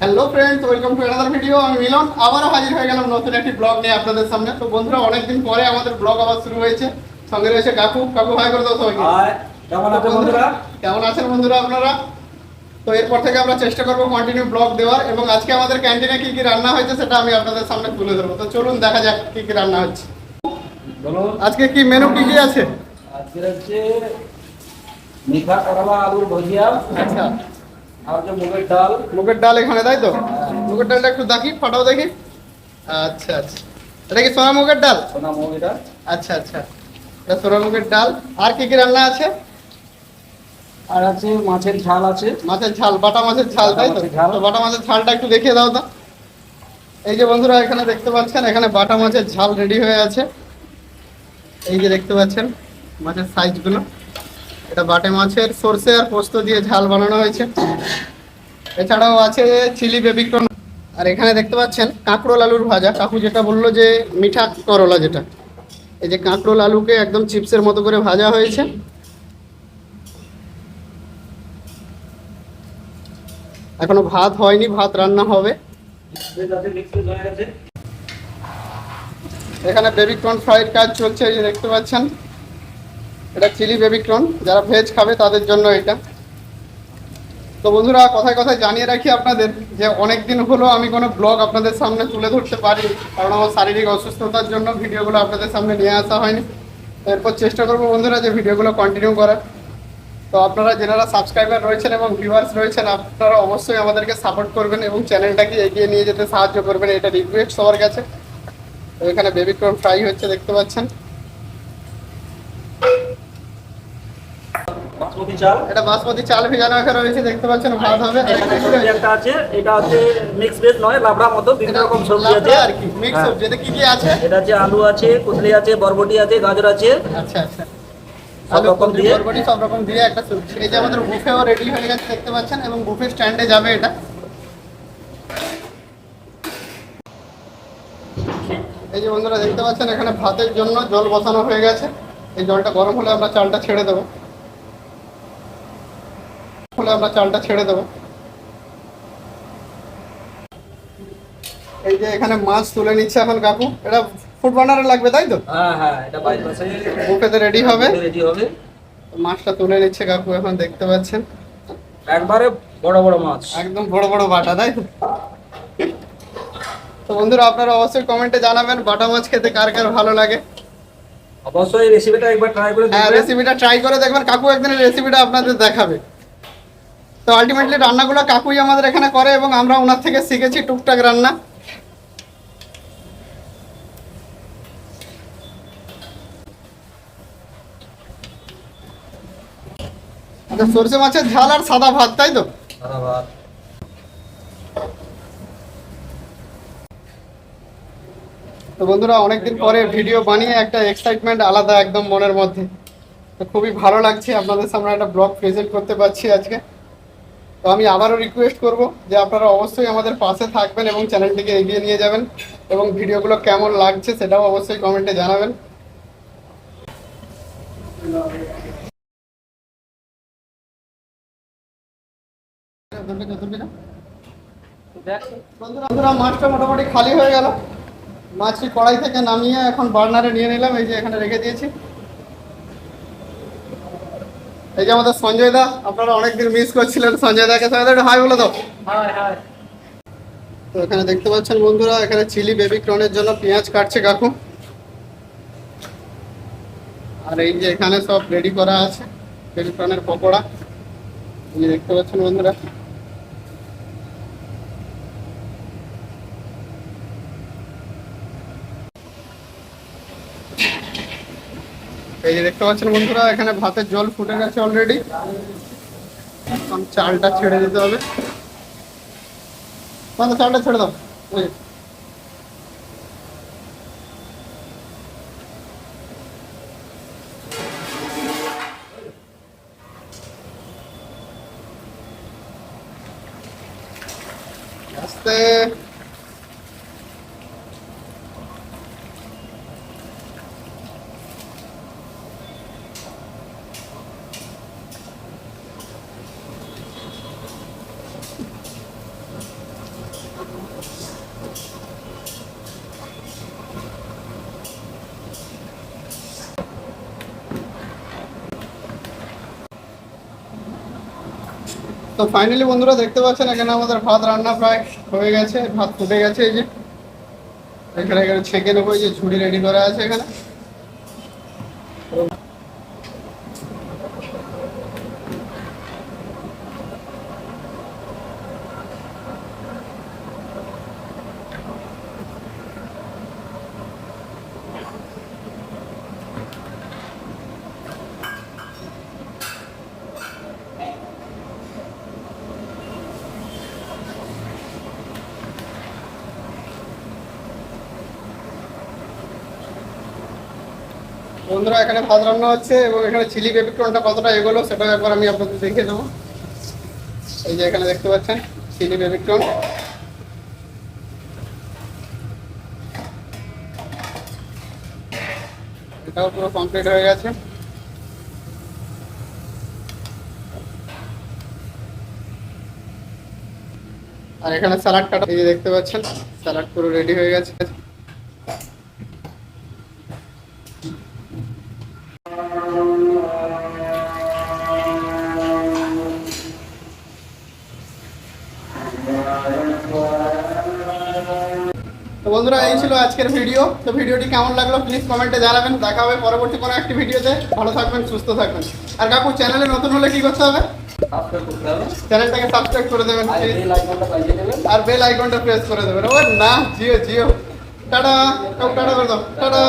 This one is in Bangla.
Hello friends welcome to another video আমি মিলন আবারও হাজির হয়ে গেলাম নতুন একটি ব্লগ নিয়ে আপনাদের সামনে। তো বন্ধুরা অনেকদিন পরে আমাদের ব্লগ আবার শুরু হয়েছে। সঙ্গে রয়েছে কাকু। কাকু হাই করে দাও সবাইকে। কেমন আছো বন্ধুরা কেমন আছেন বন্ধুরা আপনারা? তো এরপর থেকে আমরা চেষ্টা করব কন্টিনিউ ব্লগ দেওয়ার এবং আজকে আমাদের ক্যান্টিনে কি কি রান্না হয়েছে সেটা আমি আপনাদের সামনে তুলে ধরবো। তো চলুন দেখা যাক কি কি রান্না হচ্ছে। আজকে কি মেনু কি কি আছে? আজকে হচ্ছে মিঠা করলা আলুর ভজিয়া আচ্ছা। আর হচ্ছে মুগের ডাল। মুগের ডাল এখানে তাই তো? মুগের ডালটা একটু দেখি ফাটাও দেখি। আচ্ছা আচ্ছা। এটা কি সোনা মুগের ডাল? সোনা মুগ এটা। আচ্ছা আচ্ছা। এটা সোনা মুগের ডাল। আর কি কি রান্না আছে? আর আছে মাছের ঝাল আছে। মাছের ঝাল বাটা মাছের ঝাল তাই। তো বাটা মাছের ঝালটা একটু দেখিয়ে দাও তো। এই যে বন্ধুরা এখানে দেখতে পাচ্ছেন এখানে বাটা মাছের ঝাল রেডি হয়ে আছে। এই যে দেখতে পাচ্ছেন, মাছের সাইজগুলো। এটা বাটে মাছের সর্ষে আর পোস্ত দিয়ে ঝাল বানানো হয়েছে। এছাড়াও আছে চিলি বেবিকর্ন। আর এখানে দেখতে পাচ্ছেন, কাঁকরোল আলুর ভাজা। কাকু যেটা বলল যে, মিঠা করলা যেটা। এই যে কাঁকরোল আলুকে একদম চিপসের মতো করে ভাজা হয়েছে। এখনও ভাত হয়নি, ভাত রান্না হবে আছে মিক্স হয়ে গেছে এখানে বেবিকর্ন ফ্রাইয়ের কাজ চলছে, এই দেখতে পাচ্ছেন। এটা চিলি বেবিকর্ন যারা ভেজ খাবে তাদের জন্য এটা। তো বন্ধুরা, কথায় কথায় জানিয়ে রাখি আপনাদের যে অনেক দিন হলো আমি কোনো ব্লগ আপনাদের সামনে তুলে ধরতে পারি কারণ আমার শারীরিক অসুস্থতার জন্য ভিডিওগুলো আপনাদের সামনে নিয়ে আসা হয়নি। এরপর চেষ্টা করব বন্ধুরা যে ভিডিওগুলো কন্টিনিউ করার। তো আপনারা যারা সাবস্ক্রাইবার রয়েছেন এবং ভিউয়ার্স রয়েছেন, আপনারা অবশ্যই আমাদেরকে সাপোর্ট করবেন এবং চ্যানেলটাকে এগিয়ে নিয়ে যেতে সাহায্য করবেন, এটা রিকোয়েস্ট সবার কাছে। এখানে বেবি কর্ন ফ্রাই হচ্ছে দেখতে পাচ্ছেন। বাসমতি চাল। এটা বাসমতি চাল ভেজানো এখানে রয়েছে দেখতে পাচ্ছেন ভাত হবে। একটা আছে এটা হচ্ছে মিক্স ভেজ নয় লাবড়া মতো বিভিন্ন রকম সবজি আছে। আর কি মিক্স হ্যাঁ। সবজি। এটা কি কি আছে? এটা আছে আলু আছে কুচলি আছে বরবটি আছে গাজর আছে। আচ্ছা আচ্ছা। সব আলু রকম কচুরি, দিয়ে? বরবটি সব রকম দিয়ে একটা সবজি। এই যে আমাদের বুফেও রেডি হয়ে গেছে দেখতে পাচ্ছেন এবং বুফে স্ট্যান্ডে যাবে এটা। এই যে বন্ধুরা দেখতে পাচ্ছেন এখানে ভাতের জন্য জল বসানো হয়ে গেছে। এই জলটা গরম হলে আমরা চালটা ছেড়ে দেবো। হলে আমরা চালটা ছেড়ে দেবো। এই যে এখানে মাছ তুলে নিচ্ছে এখন কাকু। এটা ফুড বার্নারে লাগবে তাই তো? হ্যাঁ হ্যাঁ এটা বুফেতে রেডি হবে। রেডি হবে। মাছটা তুলে নিচ্ছে কাকু এখন দেখতে পাচ্ছেন। একবারে বড় বড় মাছ। একদম বড় বড় বাটা তাই তো? তো বন্ধুরা আপনারা অবশ্যই কমেন্টে জানাবেন বাটা মাছ খেতে কার কার ভালো লাগে। অবশ্যই রেসিপিটা একবার ট্রাই করে হ্যাঁ রেসিপিটা ট্রাই করে দেখবেন। কাকু একদিনের রেসিপিটা আপনাদের দেখাবে। তো আলটিমেটলি রান্নাগুলো কাকুই আমাদের এখানে করে এবং আমরা ওনার থেকে শিখেছি টুকটাক রান্না। আচ্ছা সরষে মাছের ঝাল আর সাদা ভাত তাই তো? আবার তো বন্ধুরা, অনেকদিন পরে ভিডিও বানিয়ে একটা এক্সাইটমেন্ট আলাদা একদম মনের মধ্যে। তো খুবই ভালো লাগছে আপনাদের সামনে একটা ব্লগ প্রেজেন্ট করতে পারছি আজকে। তো আমি আবারও রিকোয়েস্ট করব যে আপনারা অবশ্যই আমাদের পাশে থাকবেন এবং চ্যানেলটিকে এগিয়ে নিয়ে যাবেন এবং ভিডিওগুলো কেমন লাগছে সেটাও অবশ্যই কমেন্টে জানাবেন। বন্ধুরা, মাছটা মোটামুটি খালি হয়ে গেল। মাছটি কড়াই থেকে নামিয়ে এখন বার্নারে নিয়ে নিলাম এই যে এখানে রেখে দিয়েছি। এই যে আমাদের সঞ্জয় দা আপনারা অনেকদিন মিস করছিলেন সঞ্জয় দাকে। সঞ্জয় দা হাই বলে দাও। হাই হাই তো এখানে দেখতে পাচ্ছেন বন্ধুরা এখানে চিলি বেবি ক্রনের জন্য পেঁয়াজ কাটছে কাকু। আর এই যে এখানে সব রেডি করা আছে বেবি ক্রনের পকোড়া দেখতে পাচ্ছেন বন্ধুরা। এই যে দেখতে পাচ্ছেন বন্ধুরা, এখানে ভাতের জল ফুটে গেছে অলরেডি এখন চালটা ছেড়ে দিতে হবে। চালটা ছেড়ে দাও এই যে। আস্তে তো ফাইনালি বন্ধুরা দেখতে পাচ্ছেন এখানে আমাদের ভাত রান্না প্রায় হয়ে গেছে, ভাত ফুটে গেছে এই যে। এখানে এখানে ছেঁকে নেব, এই যে ঝুড়ি রেডি করা আছে এখানে। বন্ধুরা, এখানে ভাত রান্না হচ্ছে এবং এখানে চিলি বেবিকর্নটা কতটা এগোলো সেটাও একবার আমি আপনাদের দেখিয়ে দেবো। এই যে এখানে দেখতে পাচ্ছেন, চিলি বেবিকর্ন এটাও পুরো কমপ্লিট হয়ে গেছে। আর এখানে স্যালাড কাটা এই যে দেখতে পাচ্ছেন স্যালাড পুরো রেডি হয়ে গেছে। বন্ধুরা এই ছিল আজকের ভিডিও। তো ভিডিওটি কেমন লাগল প্লিজ কমেন্টে জানাবেন। দেখা হবে পরবর্তী কোনো একটি ভিডিওতে। ভালো থাকবেন সুস্থ থাকবেন। আর কাকু চ্যানেলে নতুন হলে কি করতে হবে? চ্যানেলটাকে সাবস্ক্রাইব করে দেবেন আর দেবেন। বেল আইকনটা প্রেস করে দেবেন। ও না জিও জিও। টাটা। টাটা করে দাও। টাটা।